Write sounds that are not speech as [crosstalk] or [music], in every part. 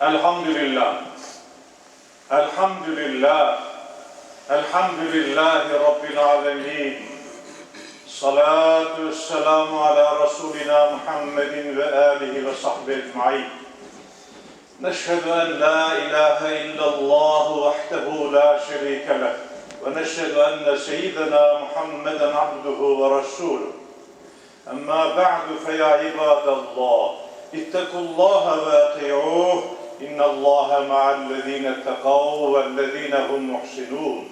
الحمد لله الحمد لله الحمد لله رب العالمين. صلاة والسلام على رسولنا محمد وآله وصحبه أجمعين. نشهد أن لا إله إلا الله وحده لا شريك له ونشهد أن سيدنا محمدا عبده ورسوله. أما بعد فيا عباد الله اتقوا الله وأطيعوه إن الله مع الذين اتقوا والذين هم محسنون.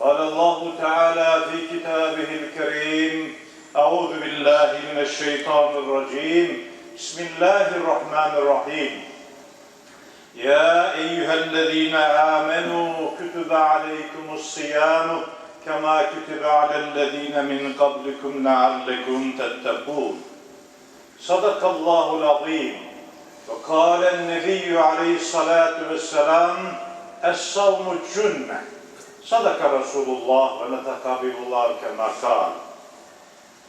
قال الله تعالى في كتابه الكريم أعوذ بالله من الشيطان الرجيم. بسم الله الرحمن الرحيم. يا أيها الذين آمنوا كتب عليكم الصيام كما كتب على الذين من قبلكم لعلكم تتقون. صدق الله العظيم. وقال النبي عليه الصلاة والسلام الصوم جنة صدق رسول الله ونطق بالله كما قال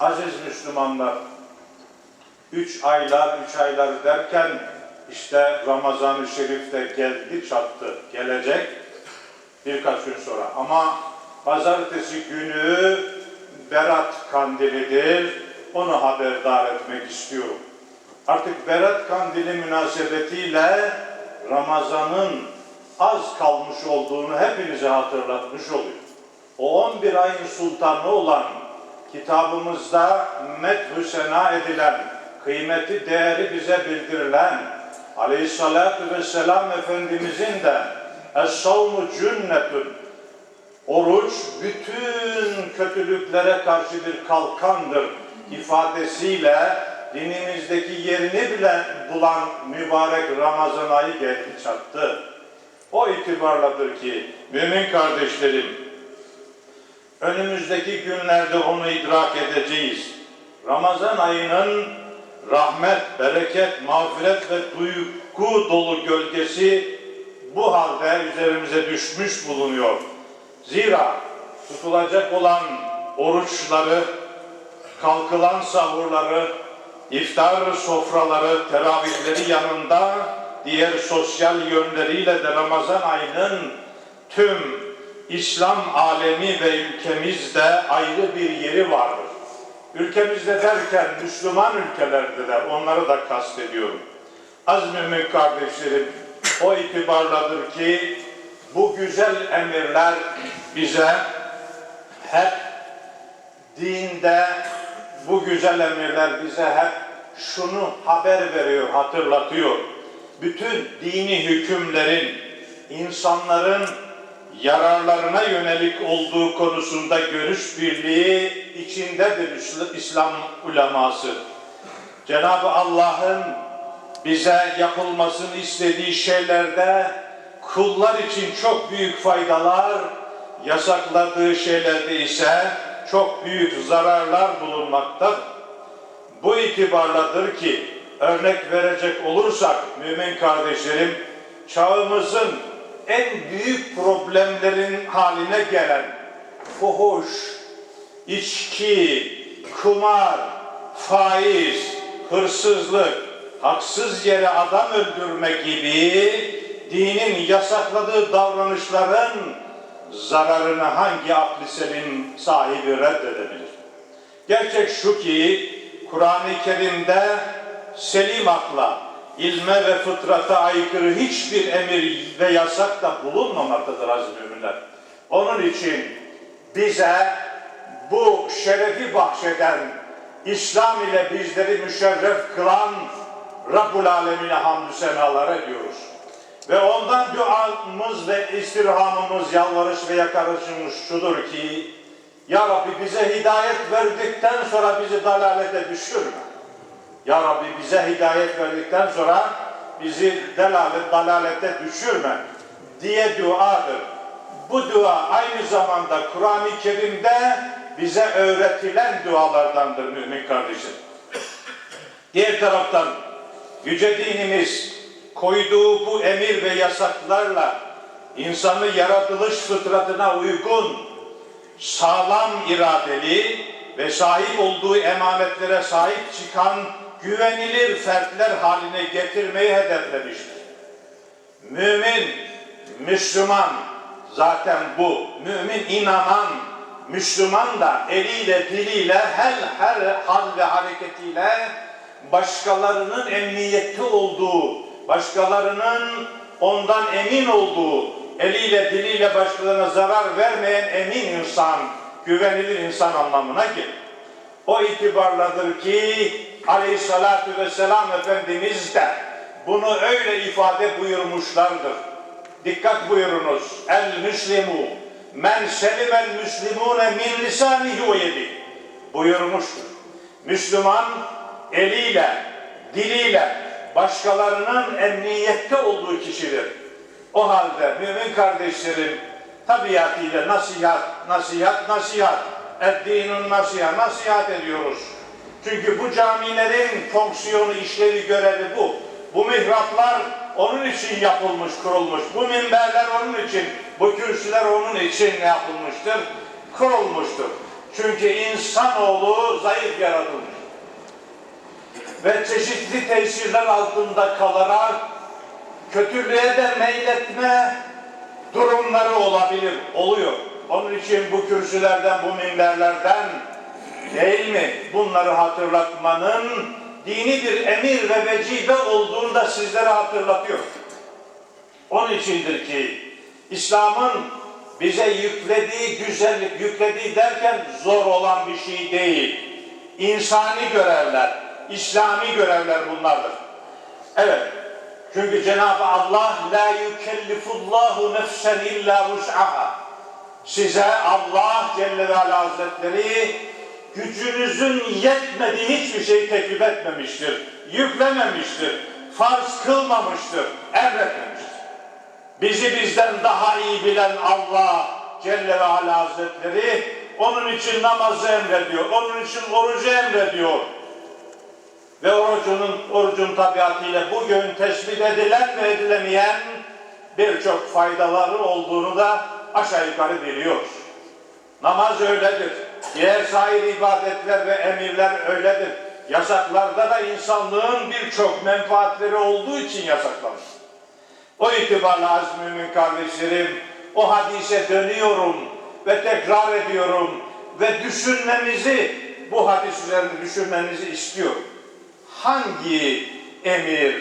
Aziz Müslümanlar, üç aylar, üç aylar derken işte Ramazan-ı Şerif de geldi, çattı, gelecek birkaç gün sonra. Ama pazartesi günü Berat Kandilidir, onu haberdar etmek istiyorum. Artık Berat Kandili münasebetiyle Ramazan'ın az kalmış olduğunu hepinize hatırlatmış oluyor. O 11 ayın sultanı olan kitabımızda methü sena edilen, kıymeti değeri bize bildirilen Aleyhissalatü vesselam Efendimizin de Es-savmu cünnetun Oruç bütün kötülüklere karşı bir kalkandır ifadesiyle dinimizdeki yerini bile bulan mübarek Ramazan ayı geldi çattı. O itibarladır ki mümin kardeşlerim önümüzdeki günlerde onu idrak edeceğiz. Ramazan ayının rahmet, bereket, mağfiret ve duygu dolu gölgesi bu halde üzerimize düşmüş bulunuyor. Zira tutulacak olan oruçları, kalkılan sahurları, iftar sofraları, teravihleri yanında diğer sosyal yönleriyle de Ramazan ayının tüm İslam alemi ve ülkemizde ayrı bir yeri vardır. Ülkemizde derken Müslüman ülkelerde de onları da kastediyorum. Az mümin kardeşlerim o itibarladır ki bu güzel emirler bize hep dinde bu güzel emirler bize hep şunu haber veriyor, hatırlatıyor. Bütün dini hükümlerin insanların yararlarına yönelik olduğu konusunda görüş birliği içindedir İslam uleması. Cenab-ı Allah'ın bize yapılmasını istediği şeylerde kullar için çok büyük faydalar, yasakladığı şeylerde ise çok büyük zararlar bulunmaktadır. Bu itibarladır ki örnek verecek olursak mümin kardeşlerim çağımızın en büyük problemlerin haline gelen fuhuş, içki, kumar, faiz, hırsızlık, haksız yere adam öldürme gibi dinin yasakladığı davranışların zararını hangi aklı selim sahibi reddedebilir? Gerçek şu ki Kur'an-ı Kerim'de selim akla, ilme ve fıtrata aykırı hiçbir emir ve yasak da bulunmamaktadır aziz müminler. Onun için bize bu şerefi bahşeden, İslam ile bizleri müşerref kılan Rabbul Alemine hamdü senalar ediyoruz. Ve ondan duamız ve istirhamımız, yalvarış ve yakarışımız şudur ki, Ya Rabbi bize hidayet verdikten sonra bizi dalalete düşürme. Ya Rabbi bize hidayet verdikten sonra bizi delalet, dalalete düşürme diye duadır. Bu dua aynı zamanda Kur'an-ı Kerim'de bize öğretilen dualardandır mümin kardeşim. Diğer taraftan yüce dinimiz koyduğu bu emir ve yasaklarla insanı yaratılış fıtratına uygun, sağlam iradeli ve sahip olduğu emanetlere sahip çıkan güvenilir fertler haline getirmeyi hedeflemiştir. Mümin, Müslüman zaten bu. Mümin inanan, Müslüman da eliyle diliyle her, her hal ve hareketiyle başkalarının emniyette olduğu, başkalarının ondan emin olduğu, eliyle diliyle başkalarına zarar vermeyen emin insan, güvenilir insan anlamına gelir. O itibarladır ki aleyhissalatü vesselam Efendimiz de bunu öyle ifade buyurmuşlardır. Dikkat buyurunuz. El müslimu men selimel müslimune min lisanihi ve yedi buyurmuştur. Müslüman eliyle, diliyle başkalarının emniyette olduğu kişidir. O halde mümin kardeşlerim tabiatıyla nasihat, nasihat, nasihat. Eddinun nasihat, nasihat ediyoruz. Çünkü bu camilerin fonksiyonu, işlevi, görevi bu. Bu mihraplar onun için yapılmış, kurulmuş. Bu minberler onun için, bu kürsüler onun için yapılmıştır? Kurulmuştur. Çünkü insanoğlu zayıf yaratılmış. Ve çeşitli tesirler altında kalarak kötülüğe de meyletme durumları olabilir, oluyor. Onun için bu kürsülerden, bu minberlerden değil mi? Bunları hatırlatmanın dini bir emir ve vecibe olduğunu da sizlere hatırlatıyor. Onun içindir ki İslam'ın bize yüklediği güzellik, yüklediği derken zor olan bir şey değil. İnsani görevler, İslami görevler bunlardır. Evet, çünkü Cenab-ı Allah la yükellifullahu nefsen illa vus'aha. Size Allah Celle ve Ala Hazretleri gücünüzün yetmediği hiçbir şey teklif etmemiştir. Yüklememiştir. Farz kılmamıştır. Emretmemiştir. Bizi bizden daha iyi bilen Allah Celle ve Ala Hazretleri onun için namazı emrediyor. Onun için orucu emrediyor. Ve orucunun, orucun tabiatıyla bugün tespit edilen ve edilemeyen birçok faydaları olduğunu da aşağı yukarı biliyoruz. Namaz öyledir. Diğer sair ibadetler ve emirler öyledir. Yasaklarda da insanlığın birçok menfaatleri olduğu için yasaklanır. O itibarla az mümin kardeşlerim, o hadise dönüyorum ve tekrar ediyorum ve düşünmemizi, bu hadis üzerinde düşünmenizi istiyorum. Hangi emir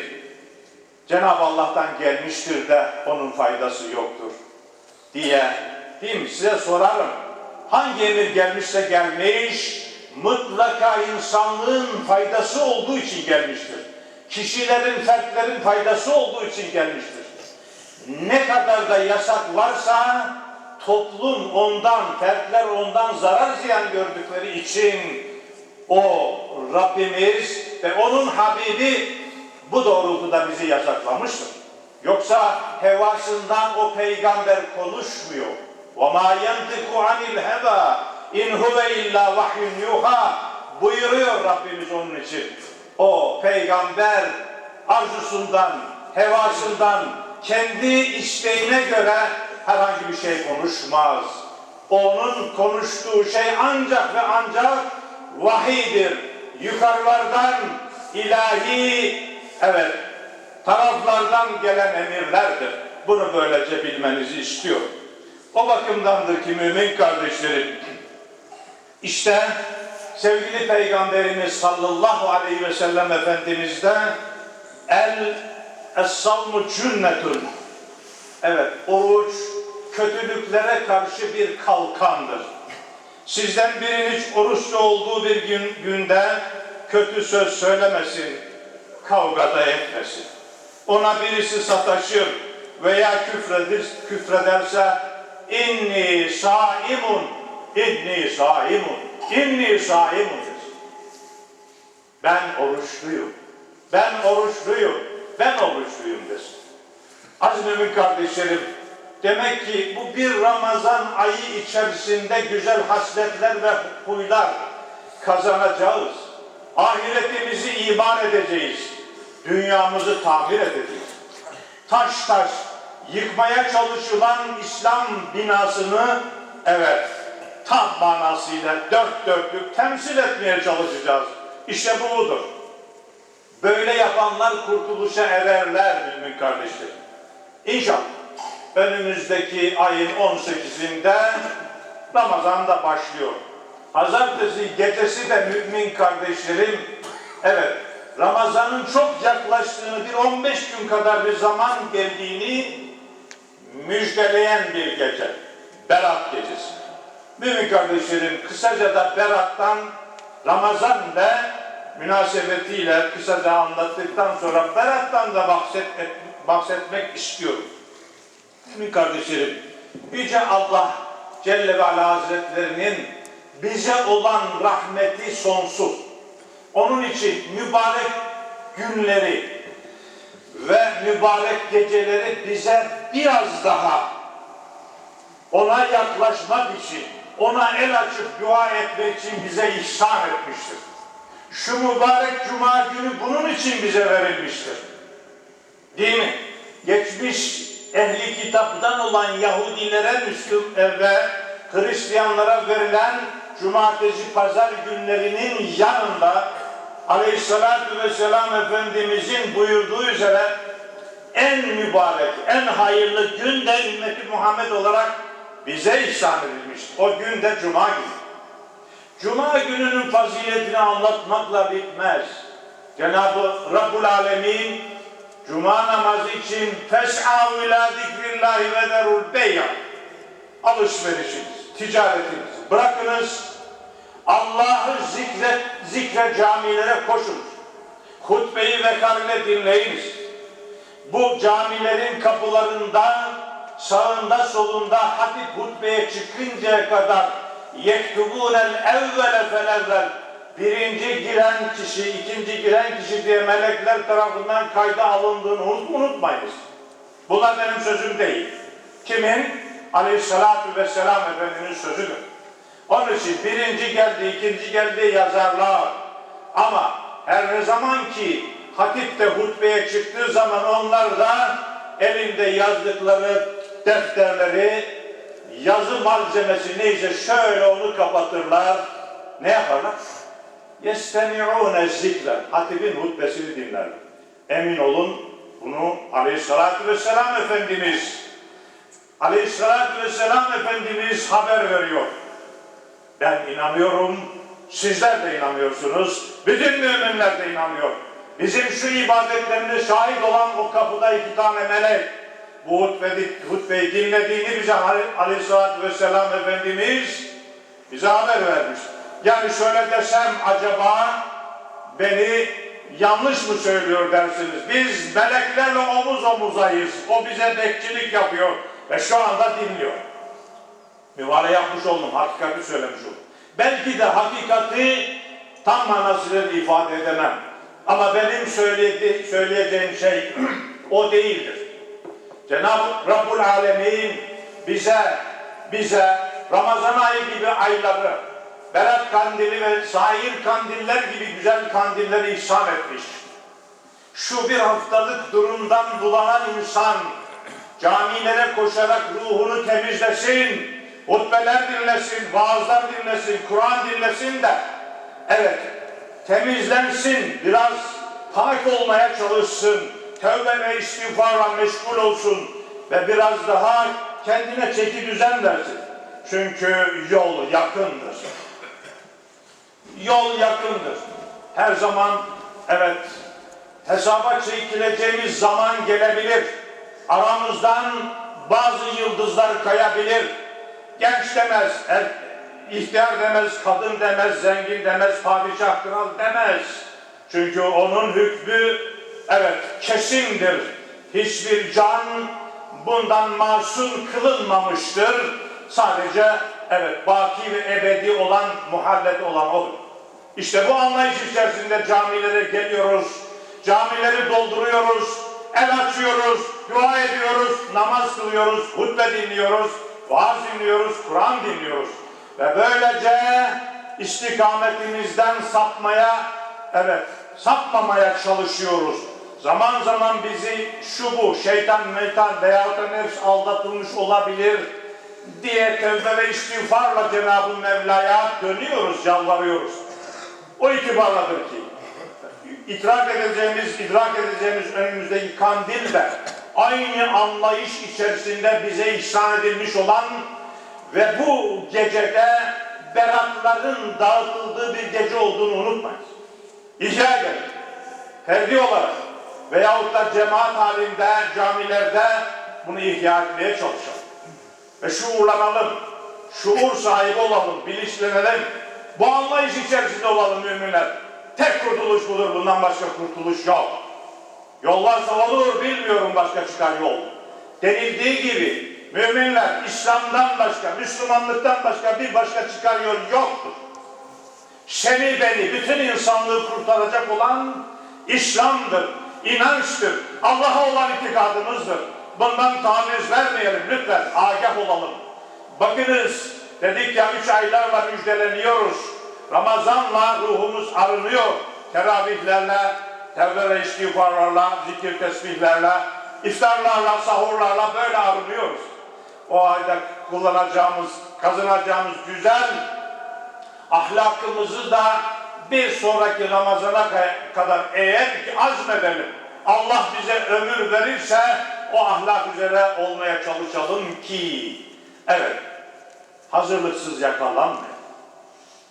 Cenab-ı Allah'tan gelmiştir de onun faydası yoktur diye değil mi? Size sorarım. Hangi emir gelmişse gelmiş, mutlaka insanlığın faydası olduğu için gelmiştir. Kişilerin, fertlerin faydası olduğu için gelmiştir. Ne kadar da yasak varsa toplum ondan, fertler ondan zarar ziyan gördükleri için o Rabbimiz ve onun Habibi bu doğrultuda bizi yasaklamıştır. Yoksa hevasından o peygamber konuşmuyor. وَمَا يَنْتِقُ عَنِ الْهَوَى اِنْ هُوَ اِلَّا وَحْيٌ يُوحَى buyuruyor Rabbimiz onun için. O peygamber arzusundan, hevasından, kendi isteğine göre herhangi bir şey konuşmaz. Onun konuştuğu şey ancak ve ancak vahiydir. Yukarılardan ilahi, evet, taraflardan gelen emirlerdir. Bunu böylece bilmenizi istiyor. O bakımdandır ki mümin kardeşlerim, işte sevgili Peygamberimiz sallallahu aleyhi ve sellem Efendimiz'de el es-savmu cünnetun evet oruç kötülüklere karşı bir kalkandır. Sizden biriniz oruçlu olduğu bir gün, günde kötü söz söylemesin, kavgada etmesin. Ona birisi sataşır veya küfredir, küfrederse inni saimun, inni saimun, inni saimun. Ben oruçluyum, ben oruçluyum, ben oruçluyum desin. Aziz mümin kardeşlerim, demek ki bu bir Ramazan ayı içerisinde güzel hasletler ve huylar kazanacağız. Ahiretimizi iman edeceğiz. Dünyamızı tamir edeceğiz. Taş taş yıkmaya çalışılan İslam binasını evet tam manasıyla dört dörtlük temsil etmeye çalışacağız. İşte bu budur. Böyle yapanlar kurtuluşa ererler mümin kardeşlerim. İnşallah önümüzdeki ayın 18'inde Ramazan da başlıyor. Pazartesi gecesi de mümin kardeşlerim, evet Ramazan'ın çok yaklaştığını, bir 15 gün kadar bir zaman geldiğini müjdeleyen bir gece. Berat gecesi. Mümin kardeşlerim kısaca da Berat'tan Ramazan ve münasebetiyle kısaca anlattıktan sonra Berat'tan da bahset, bahsetmek istiyorum. Mümin kardeşlerim, Yüce Allah Celle ve Ala Hazretlerinin bize olan rahmeti sonsuz. Onun için mübarek günleri ve mübarek geceleri bize biraz daha ona yaklaşmak için, ona el açıp dua etmek için bize ihsan etmiştir. Şu mübarek cuma günü bunun için bize verilmiştir. Değil mi? Geçmiş ehli kitaptan olan Yahudilere, Müslüm ve Hristiyanlara verilen cumartesi pazar günlerinin yanında Aleyhisselatü Vesselam Efendimizin buyurduğu üzere en mübarek, en hayırlı gün de ümmeti Muhammed olarak bize ihsan edilmiştir. O gün de Cuma günü. Cuma gününün faziletini anlatmakla bitmez. Cenab-ı Rabbul Alemin Cuma namazı için fes'av ila zikrillahi ve derul bey'a alışverişiniz, ticaretiniz bırakınız Allah'ı zikre, zikre camilere koşunuz. Hutbeyi vekarile dinleyiniz. Bu camilerin kapılarında sağında solunda hatip hutbeye çıkıncaya kadar yektubunel evvele felevvel birinci giren kişi, ikinci giren kişi diye melekler tarafından kayda alındığını unutmayınız. Bunlar benim sözüm değil. Kimin? Aleyhissalatü vesselam Efendimiz sözüdür. Onun için birinci geldi, ikinci geldi yazarlar. Ama her zaman ki hatip de hutbeye çıktığı zaman onlar da elinde yazdıkları defterleri, yazı malzemesi neyse şöyle onu kapatırlar. Ne yaparlar? yestemi'ûne zikre. Hatibin hutbesini dinler. Emin olun bunu Aleyhisselatü Vesselam Efendimiz Aleyhisselatü Vesselam Efendimiz haber veriyor. Ben inanıyorum, sizler de inanıyorsunuz, bütün müminler de inanıyor. Bizim şu ibadetlerine şahit olan o kapıda iki tane melek bu hutbeyi, hutbeyi dinlediğini bize Aleyhisselatü Vesselam Efendimiz bize haber vermiştir. Yani şöyle desem acaba beni yanlış mı söylüyor dersiniz? Biz meleklerle omuz omuzayız. O bize bekçilik yapıyor ve şu anda dinliyor. Mübale yapmış oldum, hakikati söylemiş oldum. Belki de hakikati tam manasıyla ifade edemem. Ama benim söyledi, söyleyeceğim şey [clears throat] o değildir. Cenab-ı Rabbul Alemin bize bize Ramazan ayı gibi ayları, Berat kandili ve sair kandiller gibi güzel kandilleri ihsan etmiş. Şu bir haftalık durumdan bulanan insan camilere koşarak ruhunu temizlesin, hutbeler dinlesin, vaazlar dinlesin, Kur'an dinlesin de evet temizlensin, biraz pak olmaya çalışsın, tövbe ve istiğfarla meşgul olsun ve biraz daha kendine çeki düzen versin. Çünkü yol yakındır. Yol yakındır. Her zaman evet hesaba çekileceğimiz zaman gelebilir. Aramızdan bazı yıldızlar kayabilir. Genç demez, er, ihtiyar demez, kadın demez, zengin demez, padişah kral demez. Çünkü onun hükmü evet kesindir. Hiçbir can bundan masum kılınmamıştır. Sadece evet baki ve ebedi olan, muhallet olan odur. İşte bu anlayış içerisinde camilere geliyoruz, camileri dolduruyoruz, el açıyoruz, dua ediyoruz, namaz kılıyoruz, hutbe dinliyoruz, vaaz dinliyoruz, Kur'an dinliyoruz. Ve böylece istikametimizden sapmaya, evet sapmamaya çalışıyoruz. Zaman zaman bizi şu bu, şeytan, meytan veyahut da nefs aldatılmış olabilir diye tövbe ve istiğfarla Cenab-ı Mevla'ya dönüyoruz, yalvarıyoruz. O itibarladır ki, idrak edeceğimiz, idrak edeceğimiz önümüzdeki kandil de aynı anlayış içerisinde bize ihsan edilmiş olan ve bu gecede beratların dağıtıldığı bir gece olduğunu unutmayın. İcra ederim. Ferdi olarak veyahut da cemaat halinde camilerde bunu ihya etmeye çalışalım. Ve şuurlanalım. Şuur sahibi olalım, bilinçlenelim. Bu anlayış içerisinde olalım müminler. Tek kurtuluş budur, bundan başka kurtuluş yok. Yollar olur, bilmiyorum başka çıkan yol. Denildiği gibi müminler İslam'dan başka, Müslümanlıktan başka bir başka çıkar yol yoktur. Seni beni, bütün insanlığı kurtaracak olan İslam'dır, inançtır, Allah'a olan itikadımızdır. Bundan taviz vermeyelim lütfen, agah olalım. Bakınız, dedik ya üç aylarla müjdeleniyoruz. Ramazanla ruhumuz arınıyor. Teravihlerle, tevbe ve istiğfarlarla, zikir tesbihlerle, iftarlarla, sahurlarla böyle arınıyoruz. O ayda kullanacağımız, kazanacağımız güzel ahlakımızı da bir sonraki Ramazan'a kadar eğer ki azmedelim. Allah bize ömür verirse o ahlak üzere olmaya çalışalım ki evet hazırlıksız yakalanmayalım.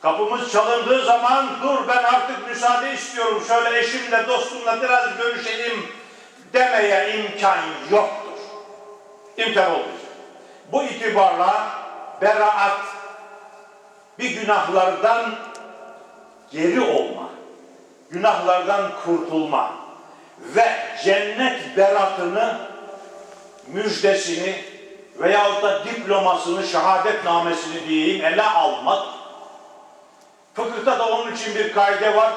Kapımız çalındığı zaman dur ben artık müsaade istiyorum şöyle eşimle dostumla biraz görüşeyim demeye imkan yoktur. İmkan olmayacak. Bu itibarla beraat bir günahlardan geri olma, günahlardan kurtulma ve cennet beratını, müjdesini veyahut da diplomasını, şehadetnamesini diyeyim ele almak. Fıkıhta da onun için bir kaide var.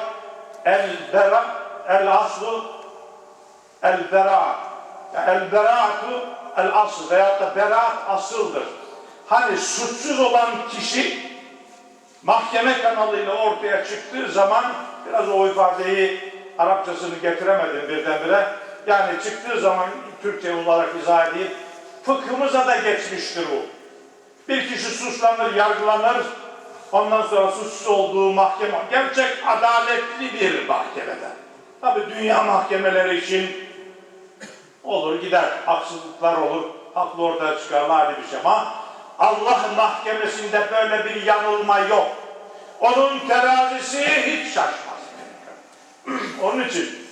El bera, el aslu, el bera. El beraatu el asıl veyahut da beraat asıldır. Hani suçsuz olan kişi mahkeme kanalıyla ortaya çıktığı zaman biraz o ifadeyi Arapçasını getiremedim birdenbire. Yani çıktığı zaman Türkçe olarak izah edeyim. Fıkhımıza da geçmiştir bu. Bir kişi suçlanır, yargılanır. Ondan sonra suçsuz olduğu mahkeme, gerçek adaletli bir mahkemede. Tabi dünya mahkemeleri için olur gider, haksızlıklar olur, haklı ortaya çıkarlar ayrı bir şey ama Allah mahkemesinde böyle bir yanılma yok. Onun terazisi hiç şaşmaz. [clears throat] Onun için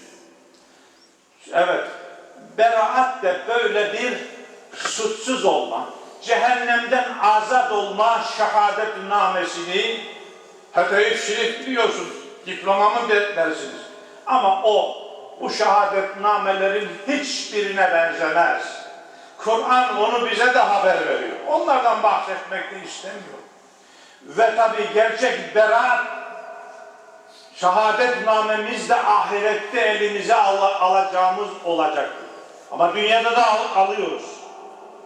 evet beraat de böyle bir suçsuz olma, cehennemden azat olma şehadet namesini Hatayif Şerif biliyorsunuz, diplomamı de dersiniz. Ama o bu şehadet namelerin hiçbirine benzemez. Kur'an onu bize de haber veriyor. Onlardan bahsetmek de istemiyor. Ve tabi gerçek beraat şehadet namemiz de ahirette elimize al alacağımız olacaktır. Ama dünyada da al alıyoruz.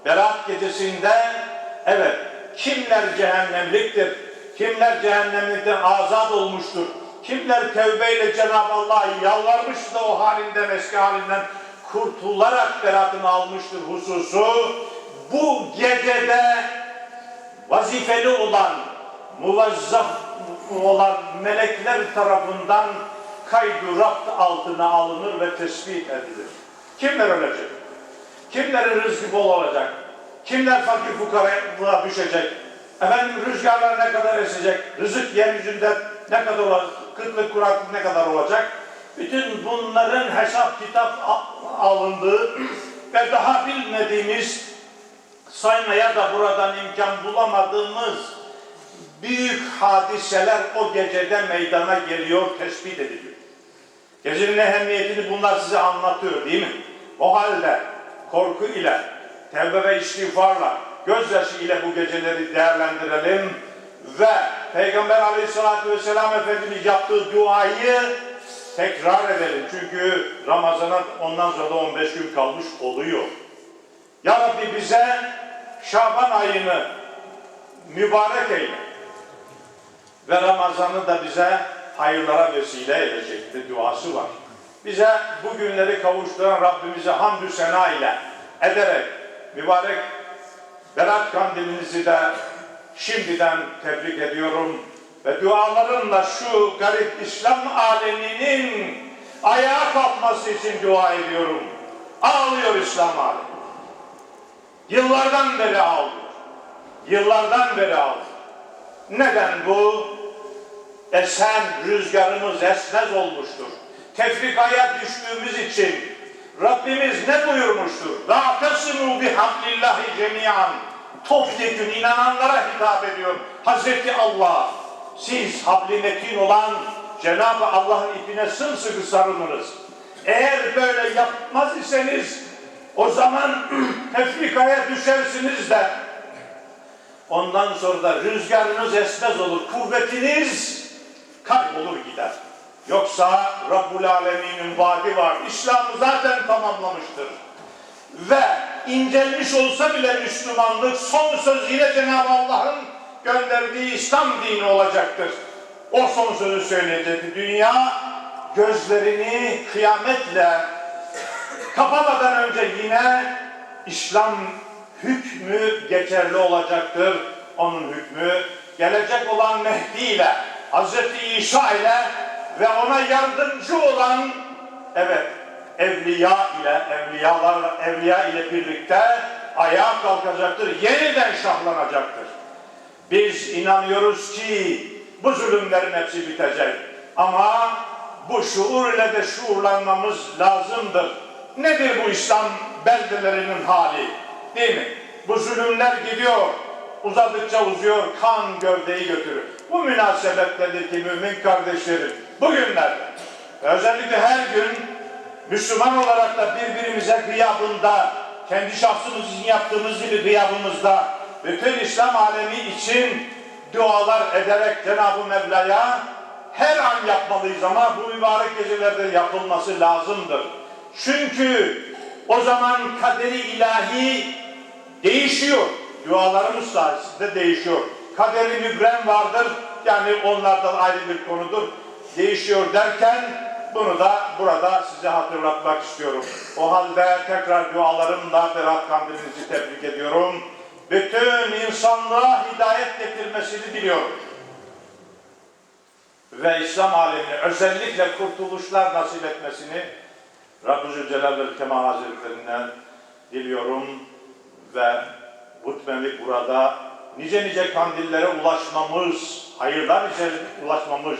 Berat gecesinde evet kimler cehennemliktir, kimler cehennemlikten azat olmuştur, kimler tevbeyle Cenab-ı Allah'a yalvarmış da o halinden eski halinden kurtularak beratını almıştır hususu bu gecede vazifeli olan muvazzaf olan melekler tarafından kaydu rapt altına alınır ve tespit edilir. Kimler ölecek? Kimlerin rızkı bol olacak? Kimler fakir fukaraya düşecek? Efendim rüzgarlar ne kadar esecek? Rızık yeryüzünde ne kadar olacak? Kıtlık kuraklık ne kadar olacak? Bütün bunların hesap kitap alındığı ve daha bilmediğimiz saymaya da buradan imkan bulamadığımız büyük hadiseler o gecede meydana geliyor, tespit ediliyor. Gecenin ehemmiyetini bunlar size anlatıyor değil mi? O halde korku ile, tevbe ve istiğfarla, gözyaşı ile bu geceleri değerlendirelim ve Peygamber aleyhissalatü vesselam Efendimiz yaptığı duayı tekrar edelim. Çünkü Ramazan'a ondan sonra da 15 gün kalmış oluyor. Ya Rabbi bize Şaban ayını mübarek eyle. Ve Ramazan'ı da bize hayırlara vesile edecek bir duası var. Bize bu günleri kavuşturan Rabbimize hamdü sena ile ederek mübarek Berat kandilinizi de şimdiden tebrik ediyorum. Ve dualarımla şu garip İslam aleminin ayağa kalkması için dua ediyorum. Ağlıyor İslam alemi. Yıllardan beri ağlıyor. Yıllardan beri ağlıyor. Neden bu? Esen rüzgarımız esmez olmuştur. Tefrikaya düştüğümüz için Rabbimiz ne buyurmuştur? La tesinu bihamdillahi cemiyan. Topyekün inananlara hitap ediyor. Hazreti Allah. Siz habli metin olan Cenab-ı Allah'ın ipine sımsıkı sarılınız. Eğer böyle yapmaz iseniz o zaman [clears throat] tefrikaya düşersiniz de ondan sonra da rüzgarınız esmez olur. Kuvvetiniz kaybolur gider. Yoksa Rabbul Alemin'in vaadi var. İslam'ı zaten tamamlamıştır. Ve incelmiş olsa bile Müslümanlık son söz yine Cenab-ı Allah'ın gönderdiği İslam dini olacaktır. O son sözü söyleyecekti. Dünya gözlerini kıyametle kapamadan önce yine İslam hükmü geçerli olacaktır. Onun hükmü gelecek olan Mehdi ile Hz. İsa ile ve ona yardımcı olan evet evliya ile evliyalar evliya ile birlikte ayağa kalkacaktır. Yeniden şahlanacaktır. Biz inanıyoruz ki bu zulümlerin hepsi bitecek. Ama bu şuur ile de şuurlanmamız lazımdır. Nedir bu İslam beldelerinin hali? Değil mi? Bu zulümler gidiyor. Uzadıkça uzuyor, kan gövdeyi götürür. Bu münasebettedir ki mümin kardeşlerim, bugünlerde özellikle her gün Müslüman olarak da birbirimize gıyabında, kendi şahsımız için yaptığımız gibi gıyabımızda, bütün İslam alemi için dualar ederek Cenab-ı Mevla'ya her an yapmalıyız ama bu mübarek gecelerde yapılması lazımdır. Çünkü o zaman kaderi ilahi değişiyor. Dualarımız sayesinde değişiyor. Kaderi mübrem vardır. Yani onlardan ayrı bir konudur. Değişiyor derken bunu da burada size hatırlatmak istiyorum. O halde tekrar dualarımla Berat Kandilinizi tebrik ediyorum. Bütün insanlığa hidayet getirmesini diliyorum. Ve İslam alemine özellikle kurtuluşlar nasip etmesini Rabbü Zülcelal ve Kemal Hazretlerinden diliyorum ve hutbemi burada nice nice kandillere ulaşmamız, hayırlar içerisine ulaşmamız,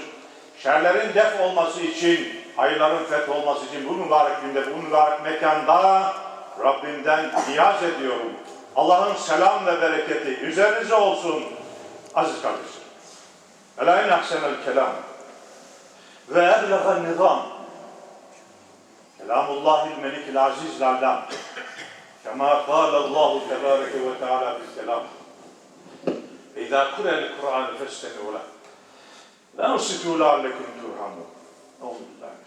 şerlerin def olması için, hayırların feth olması için bu mübarek günde, bu mübarek mekanda Rabbimden niyaz ediyorum. Allah'ın selam ve bereketi üzerinize olsun aziz kardeşim. Ela en ahsenel kelam ve eblegan nizam Kelamullahil melikil aziz lallam Kema kâlallahu tebâreke ve teâlâ bis selam İzâ kurel Kur'an festemi ulah ve ensitu lâllekum turhamun.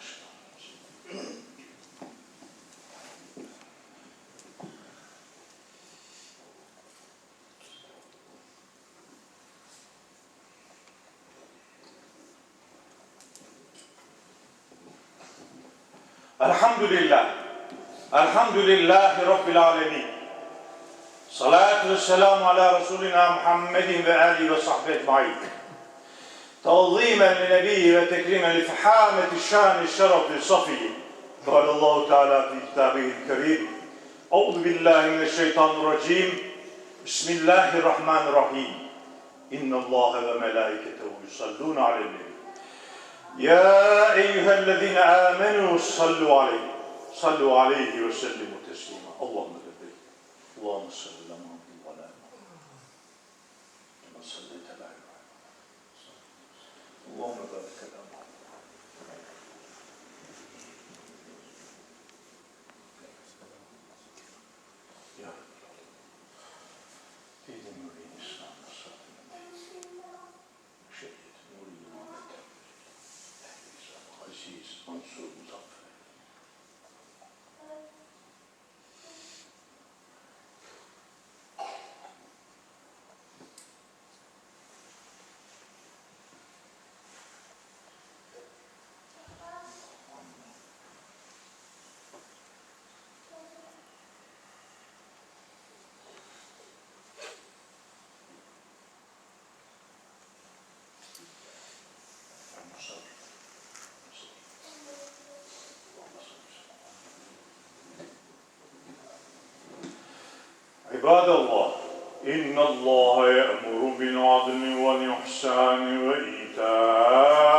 Şey? Elhamdülillah. Elhamdülillahi Rabbil alemin. Salatü ve selamu ala Resulina Muhammedin ve Ali ve sahbet ma'in. تعظيما لنبيه وتكريما لفحامة الشان الشرف الصفي. قال الله تعالى في كتابه الكريم أعوذ بالله من الشيطان الرجيم. بسم الله الرحمن الرحيم. إن الله وملائكته يصلون على النبي. يا أيها الذين آمنوا صلوا عليه. صلوا عليه وسلموا تسليما. اللهم بارك اللهم صل على محمد وعلى آل محمد كما صليت على إبراهيم اللهم بارك على محمد يا رب العالمين في نور الإسلام والصلاة شهيد نور الإيمان عزيز منصور مظفر عباد الله إن الله يأمر بالعدل والإحسان وإيتاء